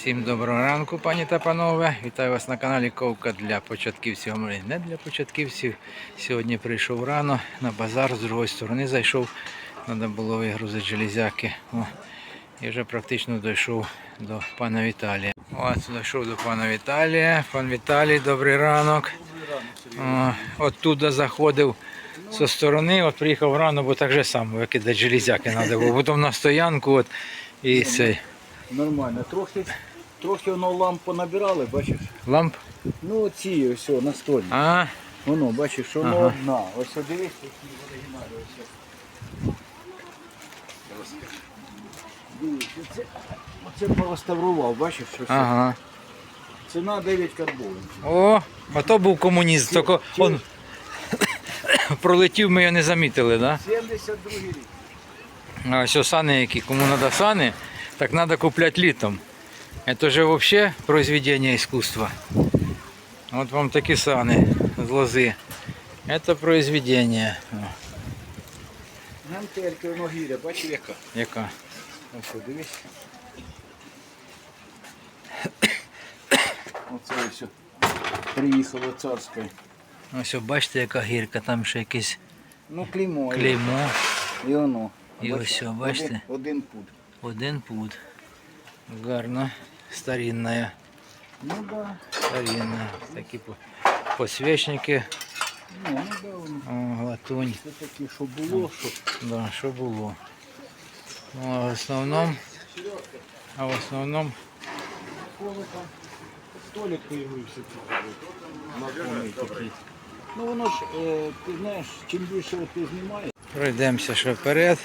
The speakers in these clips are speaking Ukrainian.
Всім доброго ранку, пані та панове. Вітаю вас на каналі Ковка для початківців. Не для початківців. Сьогодні прийшов рано на базар, з другої сторони зайшов. Треба було вигрузити железяки. О, і вже практично дійшов до пана Віталія. Ось дійшов до пана Віталія. Пан Віталій, добрий ранок. О, оттуда заходив зі сторони, от приїхав рано, бо так же само викидати железяки треба було. Потім на стоянку от, і цей Нормально. Трохи, трохи воно лампу набирали, бачиш? ламп. Ну ці ось настольні. А, Воно, бачиш, воно Ага. одна. Ось дивись, які в оригіналі ось. о. Дивись, оце, оце пореставрував, бачиш, що це? ага. Ціна 9 карбованців. О, а то був комуніст, тільки Ті- он пролетів, ми його не замітили, да? 72 рік. А ось сани які, кому треба сани, так треба купляти літом. Це вже взагалі произведення искусства. От вам такі сани з лози. Це произведення. О, Гантельки, воно гіря, бачиш яка? яка. Ось, дивись. Оце ось о, приїхало царське. Ось бачите, яка гірка, там ще якесь Ну, клеймо. клеймо. І воно. І ось, бачите? Один, один пуд. Один пуд. Гарно. Старинная. Ну да. Старинная. Такі по- посвічники. Ну. О, латунь. Це таке, що було, що. Да, що було. Ну, а в основному. А в основному столик появився. Ну воно ж, е, ти знаєш, чим більше ти знімаєш, пройдемося ще вперед.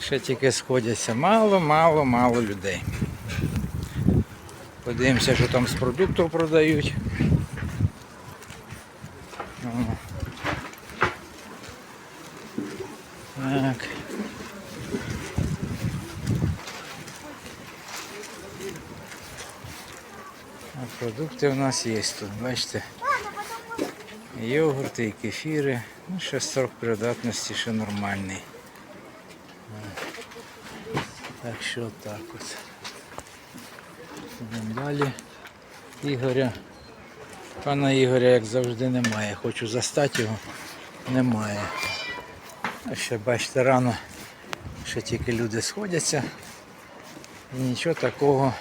Ще тільки сходяться мало, мало, мало людей. Подивимося, що там з продуктів продають. Так. Продукти у нас є тут, бачите. Йогурти і кефіри. Ну, ще срок придатності ще нормальний. Так що так от. Йдемо далі. Ігоря. Пана Ігоря, як завжди, немає. Хочу застати його. Немає. А ще бачите, рано ще тільки люди сходяться. І нічого такого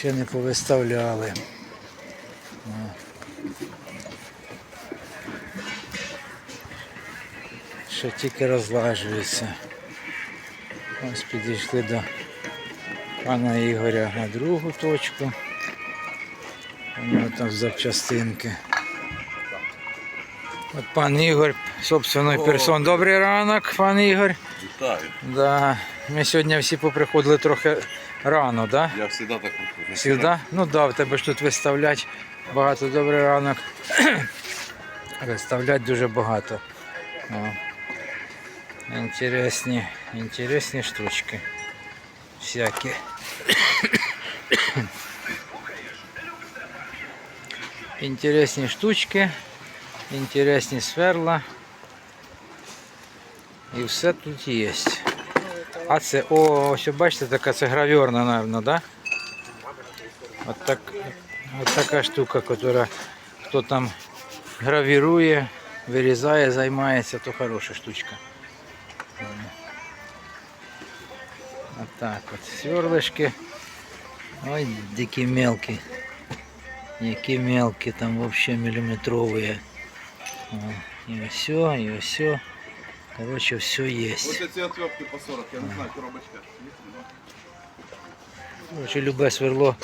ще не повиставляли. Ще тільки розлажується. Ось підійшли до пана Ігоря на другу точку. У нього там запчастинки. От пан Ігор, собственною персон. Добрий ранок, пан Ігор. Вітаю. Да. Ми сьогодні всі поприходили трохи рано, так? Да? Я завжди так приходжу. Всегда? Ну да, в тебе ж тут виставлять багато добрий ранок. Виставлять дуже багато. О. Інтересні, інтересні штучки. Всякі. Інтересні штучки, інтересні сверла. І все тут є. А це, о, ось бачите, така це гравірна, напевно, да? От, так, от така штука, яка хто там гравірує, вирізає, займається, то хороша штучка. От так от. Сверлишки. Ой, дикі мелкі. Які мелкі, там вообще міліметрові. І все, і все. Короче, все есть. Ось ці отвертки по 40, я не знаю, коробочка. Короче, любе сверло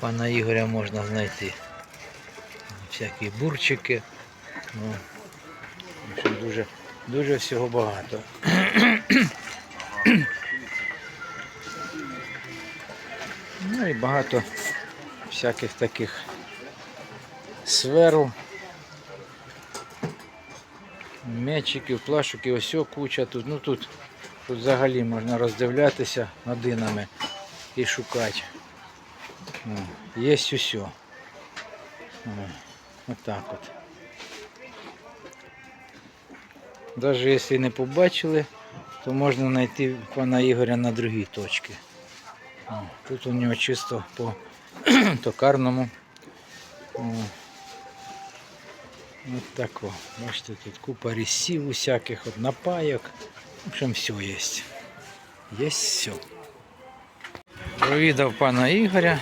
пана Ігоря можна знайти. Всякі бурчики. Ну, в общем, дуже, дуже всього багато. ну і багато всяких таких сверл. М'ячиків, плашиків, ось о куча тут. Ну тут, тут взагалі можна роздивлятися годинами і шукати. Є усе. О, Отак от. Навіть якщо не побачили, то можна знайти пана Ігоря на другій точці. Тут у нього чисто по токарному. О. От так о. Бачите, тут купа рісів усяких, от напайок. В общем, все є. Є все. Провідав пана Ігоря.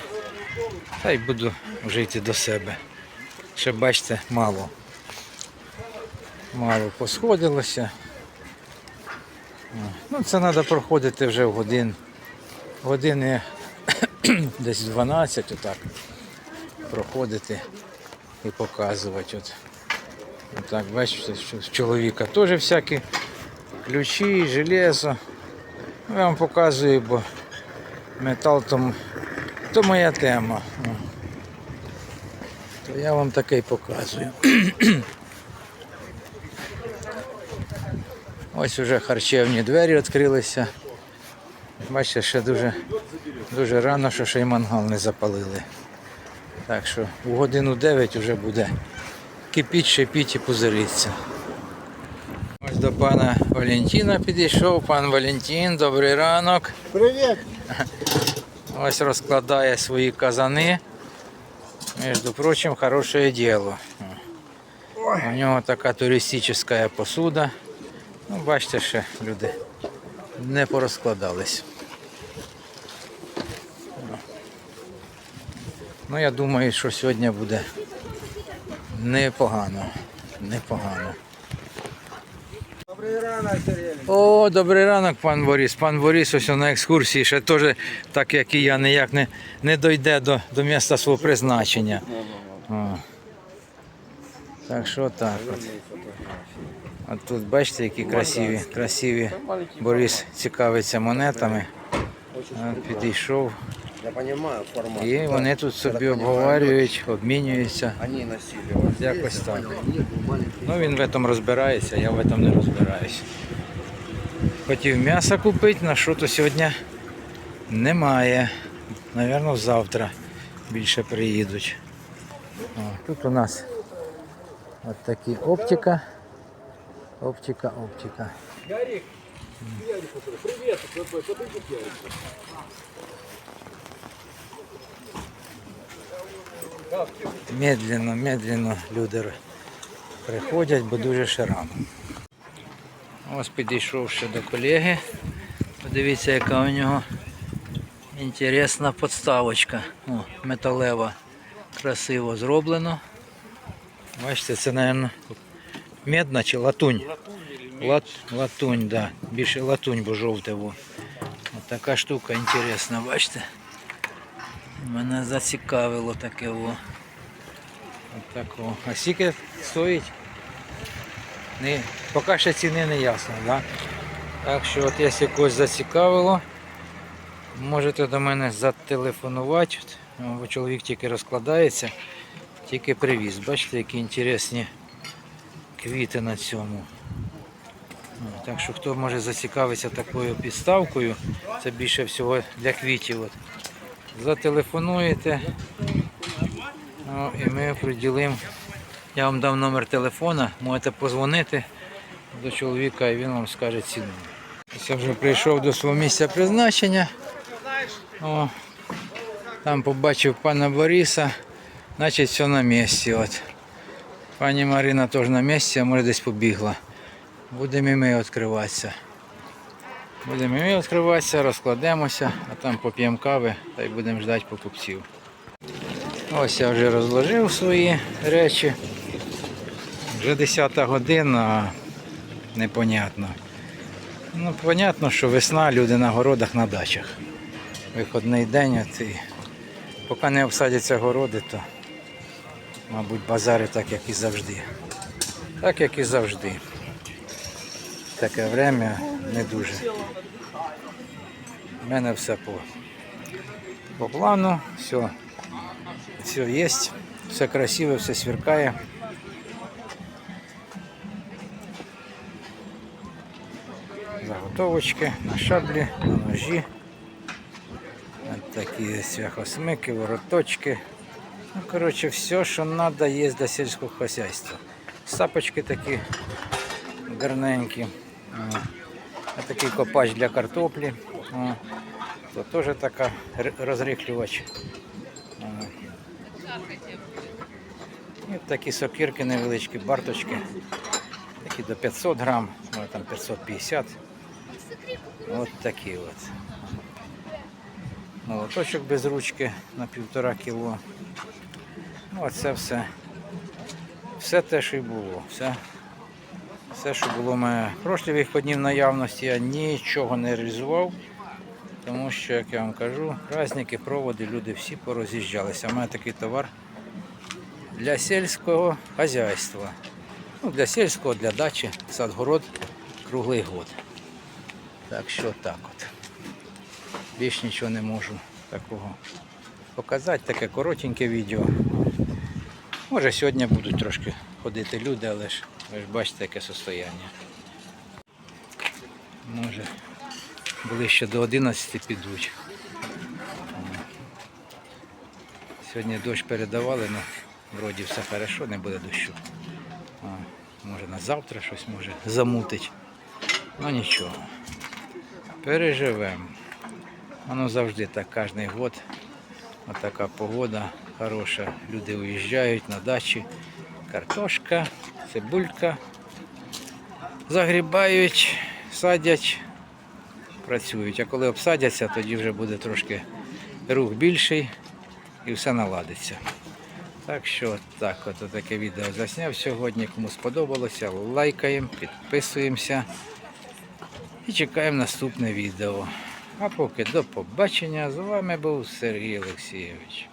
Та й буду вже йти до себе. Ще бачите, мало. Мало посходилося. Ну, це треба проходити вже в годин. Години десь 12 отак. Проходити і показувати. От. Отак, бачите, що в чоловіка теж всякі ключі, железо. Ну, Я вам показую, бо метал то, то моя тема. То я вам таке показую. Ось уже харчевні двері відкрилися. Бачите, ще дуже, дуже рано, що ще й мангал не запалили. Так що в годину 9 вже буде кипіть, шипіть і пузириться. Ось до пана Валентина підійшов. Пан Валентин, добрий ранок. Привіт! Ось розкладає свої казани. Між прочим, хороше діло. У нього така туристична посуда. Ну, бачите, ще люди не порозкладались. Ну, я думаю, що сьогодні буде непогано. Непогано. Добрий ранок, Сергій. О, добрий ранок, пан Борис. Пан Борис ось на екскурсії ще теж, так як і я, ніяк не, не дойде до, до місця свого призначення. О. Так що так от. А тут бачите, які красиві, красиві. Борис цікавиться монетами. От підійшов. Я понимаю формат. І вони тут собі обговорюють, обмінюються. Они носили вот якось так. ну, маленький. Ну він в цьому розбирається, я в цьому не розбираюся. Хотів м'ясо купити, на що то сьогодні немає. Навірно, завтра більше приїдуть. О, тут у нас от такі оптика. Оптика, оптика. Ярик, Ярик, привіт, Ярику. Медленно, медленно люди приходять, бо дуже ще рано. Ось підійшов ще до колеги. Подивіться, яка у нього інтересна подставочка. О, металева. Красиво зроблено. Бачите, це, мабуть, медна чи латунь. Лат, латунь, да. Більше латунь, бо жовте. От така штука інтересна, бачите? Мене зацікавило таке. Во. От такого. А скільки стоїть? Поки ще ціни не ясно, да? Так що от якщо когось зацікавило, можете до мене зателефонувати. Бо чоловік тільки розкладається, тільки привіз. Бачите, які інтересні квіти на цьому. Так що хто може зацікавитися такою підставкою, це більше всього для квітів. Зателефонуєте, Ну, і ми приділимо. Я вам дам номер телефона, можете позвонити до чоловіка і він вам скаже ціну. Я вже прийшов до свого місця призначення. О, там побачив пана Бориса, значить все на місці. От. Пані Марина теж на місці, а може десь побігла. Будемо і ми відкриватися. Будемо і відкриватися, розкладемося, а там поп'ємо кави та й будемо ждати покупців. Ось я вже розложив свої речі. Вже 10 година, непонятно. Ну, понятно, що весна, люди на городах, на дачах. Виходний день, от і поки не обсадяться городи, то, мабуть, базари так, як і завжди. Так, як і завжди. Таке время не дуже. У мене все по, по плану, все. Все есть, все красиво, все сверкає. Заготовочки на шаблі, на ножі. От такі свяхосмики, вороточки. Ну, коротше, все, що треба, є для сільського хозяйства. Сапочки такі гарненькі. Такий копач для картоплі. О. Теж така розрихлювач. І такі сокирки невеличкі, барточки. Такі до 500 грам, ну, там 550. От такі от. Молоточок без ручки на півтора кіло. Ну, а це все. Все те, що й було. Все, все що було в мене прошлі виходні в наявності, я нічого не реалізував. Тому що, як я вам кажу, праздники, проводи, люди всі пороз'їжджалися. У мене такий товар для сільського хазяйства. Ну, для сільського, для дачі, садгород круглий год. Так що так от. Більш нічого не можу такого показати. Таке коротеньке відео. Може сьогодні будуть трошки ходити люди, але ж ви ж бачите, яке состояння. Може ближче до 11 підуть. Сьогодні дощ передавали, але вроді все хорошо, не буде дощу. А, може на завтра щось може замутить. Ну нічого. Переживемо. Воно завжди так кожен год. Отака погода хороша. Люди уїжджають на дачі. Картошка, цибулька. Загрібають, садять, працюють. А коли обсадяться, тоді вже буде трошки рух більший і все наладиться. Так що так, от таке відео засняв сьогодні. Кому сподобалося, лайкаємо, підписуємося і чекаємо наступне відео. А поки до побачення. З вами був Сергій Олексійович.